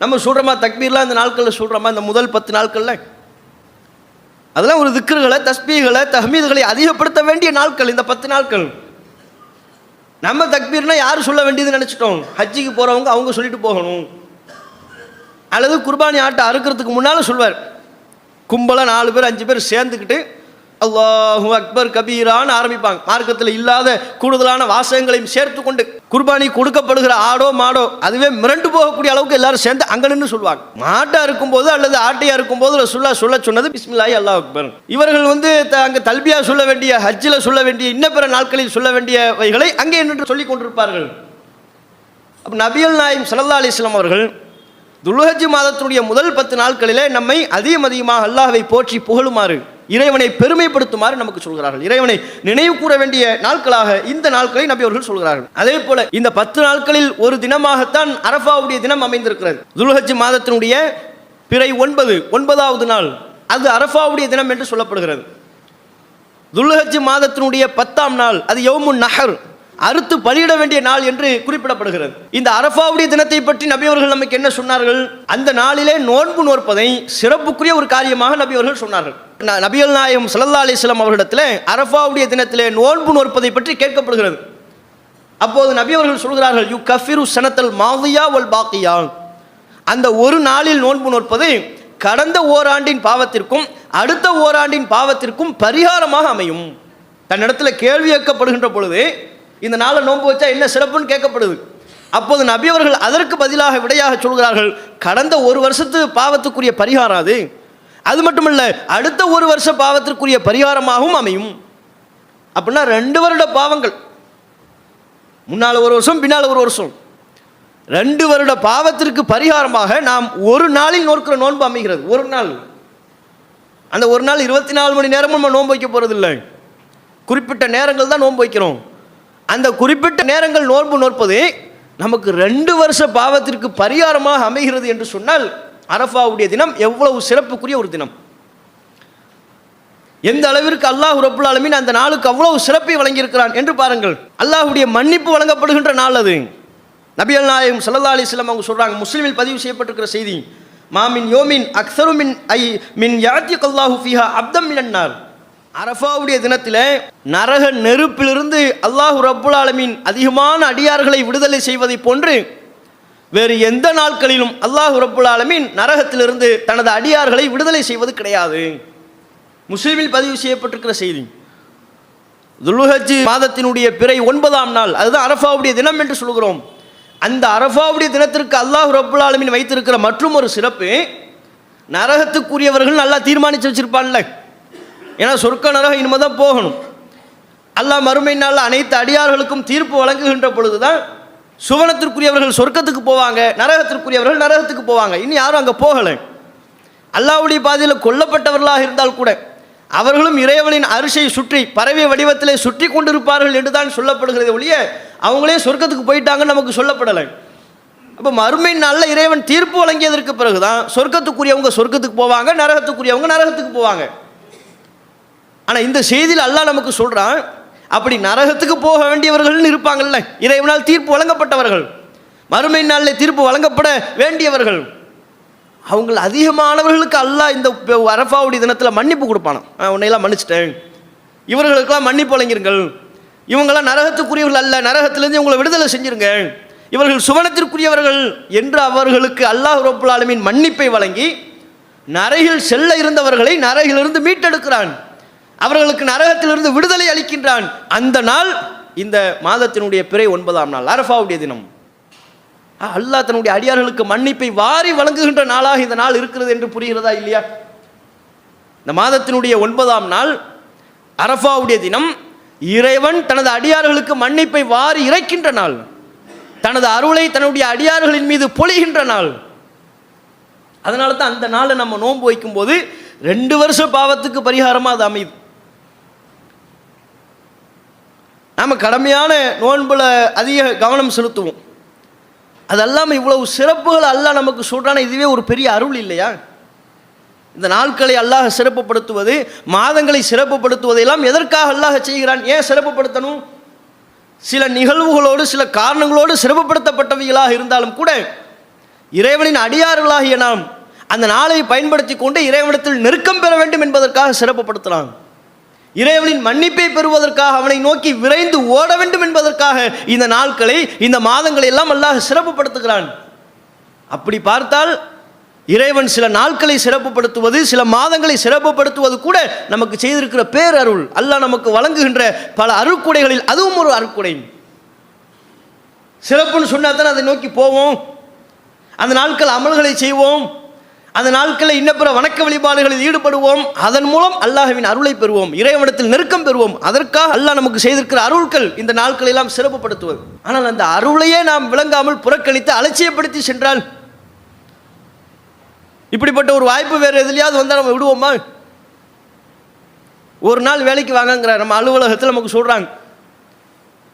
நம்ம சொல்கிறோமா தக்பீர்லாம் இந்த நாட்களில் சொல்கிறோமா இந்த முதல் பத்து நாட்களில். அதெல்லாம் ஒரு திக்ருகளை தஸ்பீகளை தஹ்மீதுகளை அதிகப்படுத்த வேண்டிய நாட்கள் இந்த பத்து நாட்கள். நம்ம தக்பீர்னா யார் சொல்ல வேண்டியதுன்னு நினச்சிட்டோம். ஹஜ்ஜிக்கு போகிறவங்க அவங்க சொல்லிட்டு போகணும். அல்லது குர்பானி ஆட்டை அறுக்கிறதுக்கு முன்னால் சொல்வார். கும்பலாக நாலு பேர் அஞ்சு பேர் சேர்ந்துக்கிட்டு அல்லாஹூ அக்பர் கபீரான்னு ஆரம்பிப்பாங்க. மார்க்கத்தில் இல்லாத கூடுதலான வாசகங்களையும் சேர்த்து கொண்டு குர்பானி கொடுக்கப்படுகிற ஆடோ மாடோ அதுவே மிரண்டு போகக்கூடிய அளவுக்கு எல்லாரும் சேர்ந்து அங்க நின்று சொல்லுவாங்க. மாட்டா இருக்கும்போது அல்லது ஆட்டையா இருக்கும்போது ரசுல்லா சொல்ல சொன்னது பிஸ்மில்லாய் அல்லாஹ் அக்பர். இவர்கள் வந்து த- அங்க தல்பியா சொல்ல வேண்டிய ஹஜ்ஜில் சொல்ல வேண்டிய இன்ன பிற நாட்களில் சொல்ல வேண்டியவைகளை அங்கே நின்று சொல்லிக் கொண்டிருப்பார்கள். அப்போ நபியல் நாயம் சல்லா அலைஹி அவர்கள் துல்ஹஜ் மாதத்தினுடைய முதல் பத்து நாட்களிலே நம்மை அதிகம் அதிகமாக அல்லாஹை போற்றி புகழுமாறு இறைவனை பெருமைப்படுத்துமாறு நமக்கு சொல்கிறார்கள். இறைவனை நினைவு கூற வேண்டிய நாட்களாக இந்த நாட்களை நபி அவர்கள் சொல்கிறார்கள். அதே போல இந்த பத்து நாட்களில் ஒரு தினமாகத்தான் அரஃபாவுடைய தினம் அமைந்திருக்கிறது. துல்ஹஜ் மாதத்தினுடைய பிறை ஒன்பது ஒன்பதாவது நாள். அது அரஃபாவுடைய தினம் என்று சொல்லப்படுகிறது. துல்ஹஜ் மாதத்தினுடைய பத்தாம் நாள் அது யௌமுன் நஹர். அறுத்து பலியிட வேண்டிய நாள் என்று குறிப்பிடப்படுகிறது. இந்த அரஃபாவுடைய தினத்தை பற்றி நபியவர்கள் நமக்கு என்ன சொன்னார்கள்? அந்த நாளிலே நோன்பு நோற்பதை சிறப்புக்குரிய ஒரு காரியமாக நபியவர்கள் சொன்னார்கள். ந- நபிகள் நாயகம் ஸல்லல்லாஹு அலைஹி அரஃபாவுடைய தினத்திலே நோன்பு நோற்பதை பற்றி கேட்கப்படுகிறது. அப்போது நபி அவர்கள் சொல்கிறார்கள் யு கஃபிரு சனத்தல் மாவியா ஒல் பாக்கியா அந்த ஒரு நாளில் நோன்பு நோற்பது கடந்த ஓராண்டின் பாவத்திற்கும் அடுத்த ஓராண்டின் பாவத்திற்கும் பரிகாரமாக அமையும். தன்னிடத்தில் கேள்வி கேட்கப்படுகின்ற பொழுது இந்த நாளை நோன்பு வச்சா என்ன சிறப்புன்னு கேட்கப்படுது. அப்போது நபி அவர்கள் அதற்கு பதிலாக விடையாக சொல்கிறார்கள் கடந்த ஒரு வருஷத்து பாவத்துக்குரிய பரிகாரம் அது. அது மட்டுமல்ல அடுத்த ஒரு வருஷ பாவத்திற்குரிய பரிகாரமாகவும் அமையும். அப்படின்னா ரெண்டு வருட பாவங்கள். முன்னால் ஒரு வருஷம் பின்னால் ஒரு வருஷம். ரெண்டு வருட பாவத்திற்கு பரிகாரமாக நாம் ஒரு நாளில் நோக்கிற நோன்பு அமைகிறது. ஒரு நாள். அந்த ஒரு நாள் இருபத்தி நாலு மணி நேரமும் நம்ம நோன்பு வைக்க போகிறதில்லை குறிப்பிட்ட நேரங்கள் தான் நோன்பு வைக்கிறோம். அந்த குறிப்பிட்ட நேரங்கள் நோன்பு நோற்பது நமக்கு ரெண்டு வருஷ பாவத்திற்கு பரிகாரமாக அமைகிறது என்று சொன்னால் அரஃபாவுடைய தினம் எவ்வளவு சிறப்புக்குரிய ஒரு தினம். எந்த அளவிற்கு அல்லாஹ் ரப்புல் ஆலமின் அந்த நாளுக்கு அவ்வளவு சிறப்பை வழங்கியிருக்கிறான் என்று பாருங்கள். அல்லாஹுடைய மன்னிப்பு வழங்கப்படுகின்ற நாள் அது. நபிகள் நாயகம் ஸல்லல்லாஹு அலைஹி அவங்க சொல்கிறாங்க முஸ்லீமில் பதிவு செய்யப்பட்டிருக்கிற செய்தி மாமின் யோமின் அக்சரு மின் ஐ மின் யாத்தி கல்லாஹு ஃபிஹா அப்தம் மினன்னார் அரஃபாவுடைய தினத்தில் நரக நெருப்பிலிருந்து அல்லாஹ் ரப்புல் ஆலமின் அதிகமான அடியார்களை விடுதலை செய்வதை போன்று வேறு எந்த நாட்களிலும் அல்லாஹ் ரப்புல் நரகத்திலிருந்து தனது அடியார்களை விடுதலை செய்வது கிடையாது. முஸ்லீமில் பதிவு செய்யப்பட்டிருக்கிற செய்தி. துல்ஹஜ் மாதத்தினுடைய பிறை ஒன்பதாம் நாள் அதுதான் அரஃபாவுடைய தினம் என்று சொல்கிறோம். அந்த அரஃபாவுடைய தினத்திற்கு அல்லாஹ் ரப்புல் வைத்திருக்கிற மற்றும் ஒரு சிறப்பு நரகத்துக்குரியவர்கள் நல்லா தீர்மானித்து வச்சிருப்பான்ல. ஏன்னா சொர்க்க நரகம் இனிமே தான் போகணும். அல்லாஹ் மறுமை நாளில் அனைத்து அடியார்களுக்கும் தீர்ப்பு வழங்குகின்ற பொழுதுதான் சுவனத்திற்குரியவர்கள் சொர்க்கத்துக்கு போவாங்க நரகத்திற்குரியவர்கள் நரகத்துக்கு போவாங்க. இனி யாரும் அங்கே போகலை. அல்லாவுடைய பாதையில் கொல்லப்பட்டவர்களாக இருந்தால் கூட அவர்களும் இறைவனின் அரிசை சுற்றி பறவை வடிவத்திலே சுற்றி கொண்டிருப்பார்கள் என்று தான் சொல்லப்படுகிறது ஒழிய அவங்களே சொர்க்கத்துக்கு போயிட்டாங்கன்னு நமக்கு சொல்லப்படலை. அப்போ மறுமை நாளில் இறைவன் தீர்ப்பு வழங்கியதற்கு பிறகுதான் சொர்க்கத்துக்குரியவங்க சொர்க்கத்துக்கு போவாங்க நரகத்துக்குரியவங்க நரகத்துக்கு போவாங்க. ஆனால் இந்த செய்தியில் அல்லாஹ் நமக்கு சொல்கிறான் அப்படி நரகத்துக்கு போக வேண்டியவர்கள்னு இருப்பாங்கல்ல. இறைவனால் தீர்ப்பு வழங்கப்பட்டவர்கள். மறுமை நாளில் தீர்ப்பு வழங்கப்பட வேண்டியவர்கள். அவங்க அதிகமானவர்களுக்கு அல்லாஹ் இந்த ப- அரஃபாவுடைய தினத்தில் மன்னிப்பு கொடுப்பானாம். நான் உன்னையெல்லாம் மன்னிச்சிட்டேன். இவர்களுக்கெல்லாம் மன்னிப்பு வழங்கிருங்கள். இவங்கெல்லாம் நரகத்துக்குரியவர்கள் அல்ல. நரகத்திலேருந்து இவங்களை விடுதலை செஞ்சிருங்க. இவர்கள் சுவனத்திற்குரியவர்கள் என்று அவர்களுக்கு அல்லாஹ் ரப்புல் ஆலமின் மன்னிப்பை வழங்கி நரகில் செல்ல இருந்தவர்களை நரகிலிருந்து மீட்டெடுக்கிறான். அவர்களுக்கு நரகத்திலிருந்து விடுதலை அளிக்கின்றான். அந்த நாள் இந்த மாதத்தினுடைய பிறை ஒன்பதாம் நாள் அரஃபாவுடைய தினம். அல்லாஹ் தன்னுடைய அடியார்களுக்கு மன்னிப்பை வாரி வழங்குகின்ற நாளாக இந்த நாள் இருக்கிறது என்று புரிகிறதா இல்லையா? இந்த மாதத்தினுடைய ஒன்பதாம் நாள் அரஃபாவுடைய தினம் இறைவன் தனது அடியார்களுக்கு மன்னிப்பை வாரி இறைக்கின்ற நாள். தனது அருளை தன்னுடைய அடியார்களின் மீது பொழிகின்ற நாள். அதனால தான் அந்த நாளை நம்ம நோன்பு வைக்கும்போது ரெண்டு வருஷ பாவத்துக்கு பரிகாரமாக அது அமையுது நாம் கடமையான நோன்புல அதிக கவனம் செலுத்துவோம். அது அல்லாமல் இவ்வளவு சிறப்புகள் அல்லாஹ் நமக்கு சொல்கிறான இதுவே ஒரு பெரிய அருள் இல்லையா? இந்த நாட்களை அல்லாஹ் சிறப்புப்படுத்துவது மாதங்களை சிறப்புப்படுத்துவதெல்லாம் எதற்காக அல்லாஹ் செய்கிறான்? ஏன் சிறப்புப்படுத்தணும் சில நிகழ்வுகளோடு சில காரணங்களோடு சிறப்புப்படுத்தப்பட்டவைகளாக இருந்தாலும் கூட இறைவனின் அடியார்களாகிய நாம் அந்த நாளை பயன்படுத்தி கொண்டு இறைவனத்தில் நெருக்கம் பெற வேண்டும் என்பதற்காக சிறப்புப்படுத்தலாம் இறைவனின் மன்னிப்பை பெறுவதற்காக அவனை நோக்கி விரைந்து ஓட வேண்டும் என்பதற்காக இந்த நாட்களை இந்த மாதங்களை எல்லாம் அல்லாஹ் சிறப்புப்படுத்துகிறான் அப்படி பார்த்தால் இறைவன் சில நாட்களை சிறப்புப்படுத்துவது சில மாதங்களை சிறப்புப்படுத்துவது கூட நமக்கு செய்திருக்கிற பேரருள் அல்லாஹ் நமக்கு வழங்குகின்ற பல அருக்குடைகளில் அதுவும் ஒரு அருக்குடை சிறப்புன்னு சொன்னால் தானே அதை நோக்கி போவோம்? அந்த நாட்கள் அமல்களை செய்வோம்? அந்த நாட்களில் இன்னப்புற வணக்க வழிபாடுகளில் ஈடுபடுவோம். அதன் மூலம் அல்லாஹுவின் அருளை பெறுவோம். இறைவனத்தில் நெருக்கம் பெறுவோம். அதற்காக அல்லாஹ் நமக்கு செய்திருக்கிற அருள்கள் இந்த நாட்களை எல்லாம் சிறப்புப்படுத்துவது ஆனால் அந்த அருளையே நாம் விளங்காமல் புறக்கணித்து அலட்சியப்படுத்தி சென்றால் இப்படிப்பட்ட ஒரு வாய்ப்பு வேறு எதுலையாவது வந்தால் நம்ம விடுவோமா? ஒரு நாள் வேலைக்கு வாங்கங்கிற நம்ம அலுவலகத்தில் நமக்கு சொல்கிறாங்க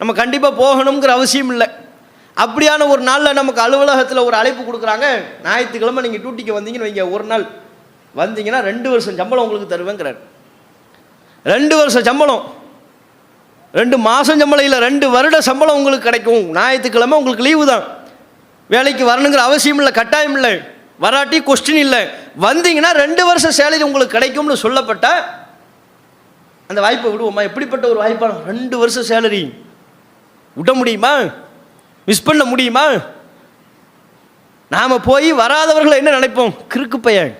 நம்ம கண்டிப்பாக போகணுங்கிற அவசியம் இல்லை. அப்படியான ஒரு நாளில் நமக்கு அலுவலகத்தில் ஒரு அழைப்பு கொடுக்குறாங்க. ஞாயிற்றுக்கிழமை நீங்கள் டியூட்டிக்கு வந்தீங்கன்னு வைங்க ஒரு நாள். வந்தீங்கன்னா ரெண்டு வருஷம் சம்பளம் உங்களுக்கு தருவேங்கிறார். ரெண்டு வருஷம் சம்பளம். ரெண்டு மாதம் சம்பளம் இல்லை ரெண்டு வருட சம்பளம் உங்களுக்கு கிடைக்கும். ஞாயிற்றுக்கிழமை உங்களுக்கு லீவு தான். வேலைக்கு வரணுங்கிற அவசியம் இல்லை கட்டாயம் இல்லை வராட்டி கொஸ்டின் இல்லை. வந்தீங்கன்னா ரெண்டு வருஷம் சேலரி உங்களுக்கு கிடைக்கும்னு சொல்லப்பட்ட அந்த வாய்ப்பை விடுவோமா? எப்படிப்பட்ட ஒரு வாய்ப்பான? ரெண்டு வருஷம் சேலரி விட முடியுமா? மிஸ் பண்ண முடியுமா? நாம் போய் வராதவர்களை என்ன நினைப்போம்? கிறுக்கு பையன்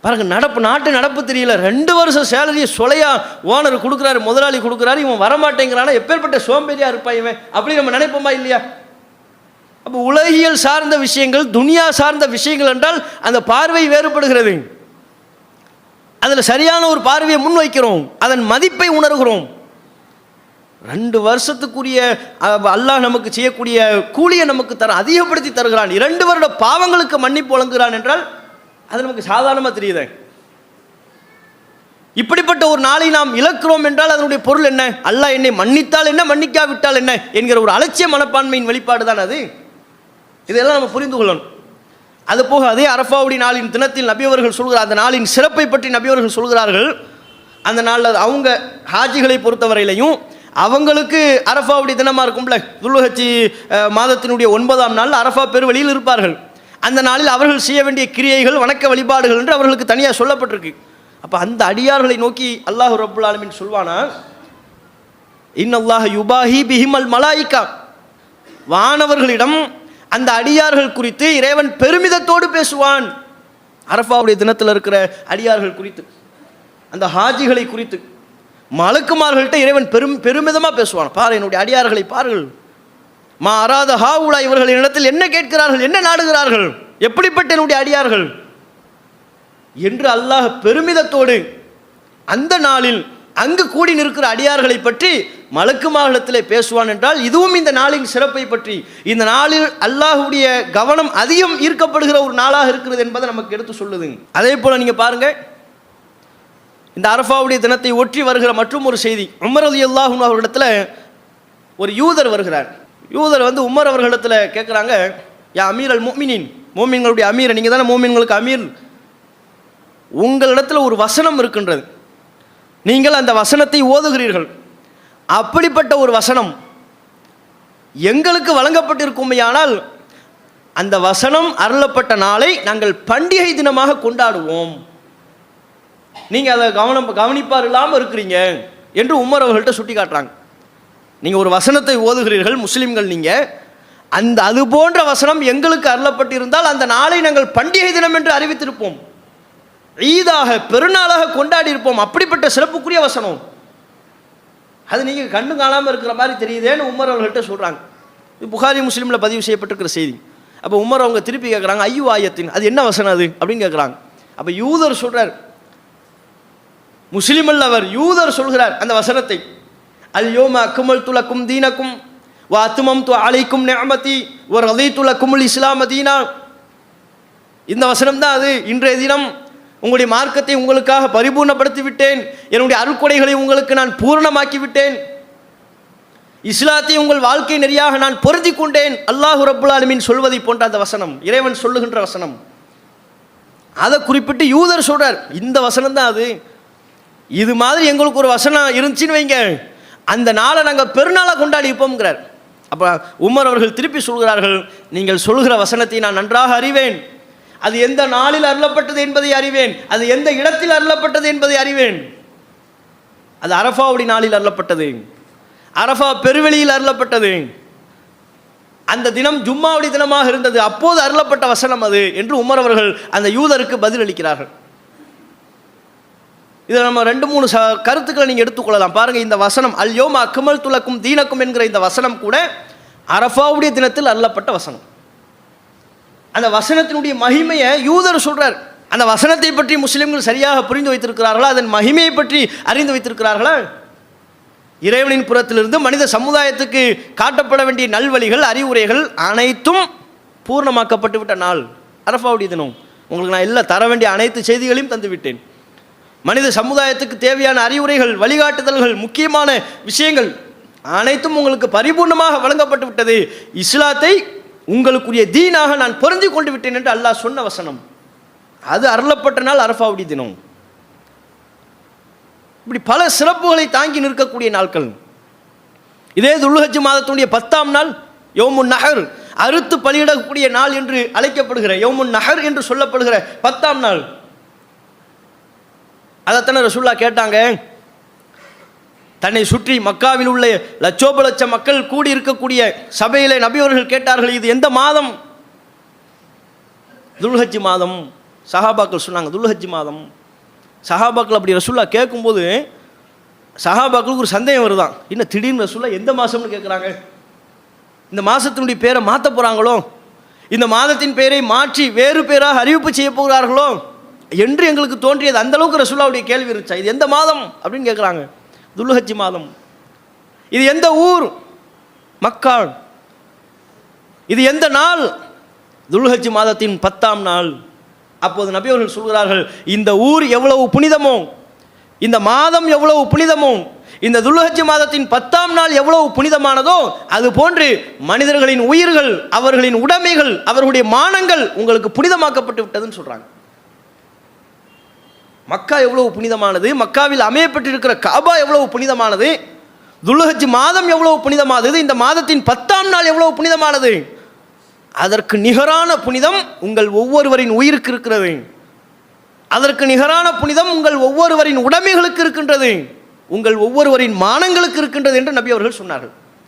பாருங்க நடப்பு நாட்டு நடப்பு தெரியல. ரெண்டு வருஷம் சேலரியை சொலையா ஓனர் கொடுக்குறாரு முதலாளி கொடுக்குறாரு இவன் வரமாட்டேங்கிறானா? எப்பேற்பட்ட சோம்பேறியா இருப்பான் இவன்? அப்படி நம்ம நினைப்போமா இல்லையா? அப்போ உலகியல் சார்ந்த விஷயங்கள் துனியா சார்ந்த விஷயங்கள் என்றால் அந்த பார்வை வேறுபடுகிறது. அதில் சரியான ஒரு பார்வையை முன்வைக்கிறோம். அதன் மதிப்பை உணர்கிறோம். ரெண்டு வருஷத்துக்குரிய அல்லாஹ் நமக்கு செய்யக்கூடிய கூலியை நமக்கு தர அதிகப்படுத்தி தருகிறான். இரண்டு வருட பாவங்களுக்கு மன்னிப்பு வழங்குகிறான் என்றால் அது நமக்கு சாதாரணமாக தெரியுது. இப்படிப்பட்ட ஒரு நாளை நாம் இழக்கிறோம் என்றால் அதனுடைய பொருள் என்ன? அல்லாஹ் என்னை மன்னித்தால் என்ன? மன்னிக்காவிட்டால் என்ன? என்கிற ஒரு அலட்சிய மனப்பான்மையின் வெளிப்பாடு தான் அது. இதெல்லாம் நம்ம புரிந்து கொள்ளணும். அது போக அதே அரபாவுடைய நாளின் தினத்தில் நபியவர்கள் சொல்கிறார் அந்த நாளின் சிறப்பை பற்றி நபியவர்கள் சொல்கிறார்கள். அந்த நாளில் அவங்க ஹாஜிகளை பொறுத்தவரையிலையும் அவங்களுக்கு அரஃபாவுடைய தினமாக இருக்கும்ல. துல்லுஹச்சி மாதத்தினுடைய ஒன்பதாம் நாள் அரஃபா பெருவழியில் இருப்பார்கள். அந்த நாளில் அவர்கள் செய்ய வேண்டிய கிரியைகள் வணக்க வழிபாடுகள் என்று அவர்களுக்கு தனியாக சொல்லப்பட்டிருக்கு. அப்போ அந்த அடியார்களை நோக்கி அல்லாஹு ரபுல் ஆலமின் சொல்வானா? இன்னல்லாஹ் யுபாஹி பிஹிமல் மலாயிக்கா வானவர்களிடம் அந்த அடியார்கள் குறித்து இறைவன் பெருமிதத்தோடு பேசுவான். அரஃபாவுடைய தினத்தில் இருக்கிற அடியார்கள் குறித்து அந்த ஹாஜிகளை குறித்து. மலக்குமார்கள்ட்ட இறைவன் பெரும் பெருமிதமாக பேசுவான். பாரு என்னுடைய அடியார்களை பாருங்கள். மா அராத ஹாவுலா இவர்களின் இடத்தில் என்ன கேட்கிறார்கள் என்ன நாடுகிறார்கள்? எப்படிப்பட்ட என்னுடைய அடியார்கள்? என்று அல்லாஹ் பெருமிதத்தோடு அந்த நாளில் அங்கு கூடி நிற்கிற அடியார்களை பற்றி மலக்குமாரிடத்தில் பேசுவான் என்றால் இதுவும் இந்த நாளின் சிறப்பை பற்றி. இந்த நாளில் அல்லாஹுடைய கவனம் அதிகம் ஈர்க்கப்படுகிற ஒரு நாளாக இருக்கிறது என்பதை நமக்கு எடுத்து சொல்லுது. அதே போல நீங்க பாருங்கள் இந்த அரஃபாவுடைய தினத்தை ஒற்றி வருகிற மற்றும் ஒரு செய்தி. உமர் அலி அல்லாஹும் அவர்களிடத்தில் ஒரு யூதர் வருகிறார். யூதர் வந்து உமர் அவர்களிடத்தில் கேட்குறாங்க யா அமீர் அல் மோமினின் மோமின்களுடைய அமீர் நீங்கள் தானே மோமின்களுக்கு அமீர்? உங்களிடத்தில் ஒரு வசனம் இருக்கின்றது. நீங்கள் அந்த வசனத்தை ஓதுகிறீர்கள். அப்படிப்பட்ட ஒரு வசனம் எங்களுக்கு வழங்கப்பட்டிருக்குமையானால் அந்த வசனம் அருளப்பட்ட நாளை நாங்கள் பண்டிகை தினமாக கொண்டாடுவோம். நீங்கள் அதை கவனம் கவனிப்பார் இல்லாமல் இருக்கிறீங்க என்று உமர் அவர்கள்ட்ட சுட்டி காட்டுறாங்க நீங்கள் ஒரு வசனத்தை ஓதுகிறீர்கள் முஸ்லீம்கள் நீங்கள் அந்த அது போன்ற வசனம் எங்களுக்கு அருளப்பட்டிருந்தால் அந்த நாளை நாங்கள் பண்டிகை தினம் என்று அறிவித்திருப்போம். ஈதாக பெருநாளாக கொண்டாடி இருப்போம். அப்படிப்பட்ட சிறப்புக்குரிய வசனம். அது நீங்கள் கண்ணு காணாமல் இருக்கிற மாதிரி தெரியுதேன்னு உமர் அவர்கள்ட்ட சொல்கிறாங்க இது புகாரி முஸ்லீமில் பதிவு செய்யப்பட்டிருக்கிற செய்தி. அப்போ உமர் அவங்க திருப்பி கேட்குறாங்க ஐயோ ஆயத்தின்? அது என்ன வசனம் அது? அப்படின்னு கேட்குறாங்க அப்போ யூதர் சொல்கிறார் முஸ்லீம் அல்லவர் யூதர் சொல்கிறார் அந்த வசனத்தை. அல் யோம அக்குமல் துலக்கும் தீனக்கும் வ அத்துமம் து அலைக்கும் நியமதி ஒரு ரதை துலக்கும் இஸ்லாம தீனா. இந்த வசனம் தான் அது. இன்றைய தினம் உங்களுடைய மார்க்கத்தை உங்களுக்காக பரிபூர்ணப்படுத்தி விட்டேன் என்னுடைய அருட்கொடைகளை உங்களுக்கு நான் பூரணமாக்கி விட்டேன் இஸ்லாத்தை உங்கள் வாழ்க்கை நெறியாக நான் பொருதி கொண்டேன். அல்லாஹு ரப்புல் ஆலமீன் சொல்வதை போன்ற அந்த வசனம் இறைவன் சொல்லுகின்ற வசனம். அதை குறிப்பிட்டு யூதர் சொல்றார். இந்த வசனம் தான் அது. இது மாதிரி எங்களுக்கு ஒரு வசனம் இருந்துச்சுன்னு வைங்க அந்த நாளை நாங்கள் பெருநாளாக கொண்டாடிப்போம்ங்கிறார். அப்போ உமர் அவர்கள் திருப்பி சொல்கிறார்கள் நீங்கள் சொல்கிற வசனத்தை நான் நன்றாக அறிவேன். அது எந்த நாளில் அருளப்பட்டது என்பதை அறிவேன். அது எந்த இடத்தில் அருளப்பட்டது என்பதை அறிவேன். அது அரஃபாவுடைய நாளில் அருளப்பட்டது. அரஃபா பெருவெளியில் அருளப்பட்டது. அந்த தினம் ஜும்மாவுடைய தினமாக இருந்தது. அப்போது அருளப்பட்ட வசனம் அது என்று உமர் அவர்கள் அந்த யூதருக்கு பதிலளிக்கிறார்கள். இதில் நம்ம ரெண்டு மூணு ச கருத்துக்களை நீங்கள் எடுத்துக்கொள்ளலாம். பாருங்கள் இந்த வசனம் அல்யோம் அக்குமல் துலக்கும் தீனக்கும் என்கிற இந்த வசனம் கூட அரஃபாவுடைய தினத்தில் அல்லப்பட்ட வசனம். அந்த வசனத்தினுடைய மகிமையை யூதர் சொல்கிறார் அந்த வசனத்தை பற்றி முஸ்லீம்கள் சரியாக புரிந்து வைத்திருக்கிறார்களா? அதன் மகிமையை பற்றி அறிந்து வைத்திருக்கிறார்களா? இறைவனின் புறத்திலிருந்து மனித சமுதாயத்துக்கு காட்டப்பட வேண்டிய நல்வழிகள் அறிவுரைகள் அனைத்தும் பூர்ணமாக்கப்பட்டு விட்ட நாள். அரஃபாவுடைய தினம். உங்களுக்கு நான் எல்லாம் தர வேண்டிய அனைத்து செய்திகளையும் தந்துவிட்டேன். மனித சமுதாயத்துக்கு தேவையான அறிவுரைகள் வழிகாட்டுதல்கள் முக்கியமான விஷயங்கள் அனைத்தும் உங்களுக்கு பரிபூர்ணமாக வழங்கப்பட்டு விட்டது. இஸ்லாத்தை உங்களுக்குரிய தீனாக நான் பொருந்தி கொண்டு விட்டேன் என்று அல்லாஹ் சொன்ன வசனம். அது அருளப்பட்ட நாள் அரஃபாவுடைய தினம். இப்படி பல சிறப்புகளை தாங்கி நிற்கக்கூடிய நாட்கள். இதே துல்ஹஜ் மாதத்துடைய பத்தாம் நாள் யோமுன் நகர் அறுத்து பலியிடக்கூடிய நாள் என்று அழைக்கப்படுகிற யோமுன் நகர் என்று சொல்லப்படுகிற பத்தாம் நாள். அதைத்தானே ரசூல்லா கேட்டாங்க. தன்னை சுற்றி மக்காவில் உள்ள லட்சோப லட்சம் மக்கள் கூடி இருக்கக்கூடிய சபையிலே நபியவர்கள் கேட்டார்கள் இது எந்த மாதம்? துல்ஹஜ் மாதம். சஹாபாக்கள் சொன்னாங்க துல்ஹஜ் மாதம். சஹாபாக்கள் அப்படி ரசூல்லா கேட்கும்போது சஹாபாக்களுக்கு ஒரு சந்தேகம் வருதான் என்ன திடீர்னு ரசூல்லா எந்த மாதம்னு கேட்குறாங்க? இந்த மாதத்தினுடைய பேரை மாற்ற போகிறாங்களோ இந்த மாதத்தின் பெயரை மாற்றி வேறு பேராக அறிவிப்பு செய்ய போகிறார்களோ? என்று எங்களுக்கு தோன்றியது. அந்த அளவுக்கு கேள்வி இருந்துச்சா? இது எந்த மாதம் அப்படின்னு கேட்குறாங்க துல்ஹஜ் மாதம். இது எந்த ஊர்? மக்கள் இது எந்த நாள்? துல்ஹஜ் மாதத்தின் பத்தாம் நாள். அப்போது நபி அவர்கள் சொல்கிறார்கள் இந்த ஊர் எவ்வளவு புனிதமோ இந்த மாதம் எவ்வளவு புனிதமோ இந்த துல்ஹஜ் மாதத்தின் பத்தாம் நாள் எவ்வளவு புனிதமானதோ அது போன்று மனிதர்களின் உயிர்கள் அவர்களின் உடைமைகள் அவர்களுடைய மானங்கள் உங்களுக்கு புனிதமாக்கப்பட்டு விட்டதுன்னு சொல்கிறாங்க மக்கா எவ்வளவு புனிதமானது? மக்காவில் அமையப்பட்டிருக்கிற காபா எவ்வளவு புனிதமானது? துல்லஹஜ் மாதம் எவ்வளவு புனிதமானது? இந்த மாதத்தின் பத்தாம் நாள் எவ்வளவு புனிதமானது? அதற்கு நிகரான புனிதம் உங்கள் ஒவ்வொருவரின் உயிருக்கு இருக்கிறது. அதற்கு நிகரான புனிதம் உங்கள் ஒவ்வொருவரின் உடைமைகளுக்கு இருக்கின்றது. உங்கள் ஒவ்வொருவரின் மானங்களுக்கு இருக்கின்றது என்று நபி அவர்கள் சொன்னார்கள்.